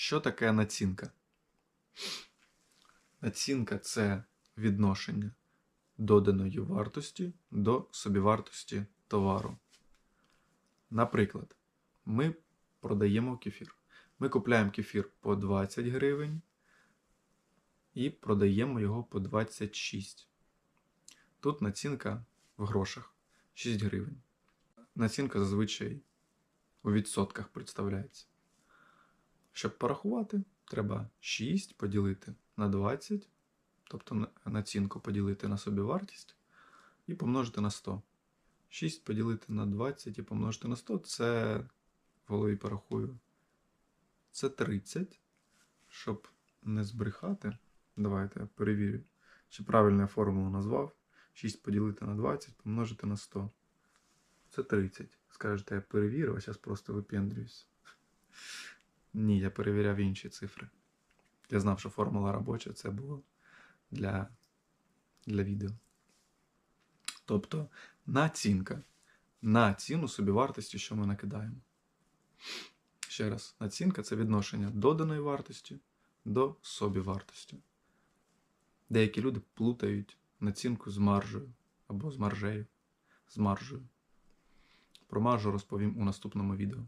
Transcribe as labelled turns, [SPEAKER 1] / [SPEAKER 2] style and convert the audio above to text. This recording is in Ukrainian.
[SPEAKER 1] Що таке націнка? Націнка це відношення доданої вартості до собівартості товару. Наприклад, ми продаємо кефір. Ми купляємо кефір по 20 гривень і продаємо його по 26. Тут націнка в грошах 6 гривень. Націнка зазвичай у відсотках представляється. Щоб порахувати, треба 6 поділити на 20, тобто націнку поділити на собівартість і помножити на 100. 6 поділити на 20 і помножити на 100 це в голові порахую. Це 30. Щоб не збрехати, давайте я перевірю, чи правильно я формулу назвав. 6 поділити на 20 помножити на 100. Це 30. Скажете, я перевірив, а зараз просто випендрююсь. Ні, я перевіряв інші цифри. Я знав, що формула робоча це було для, для відео. Тобто націнка на ціну собівартості, що ми накидаємо. Ще раз, націнка це відношення доданої вартості до собівартості. Деякі люди плутають націнку з маржею або з маржею, з маржею. Про маржу розповім у наступному відео.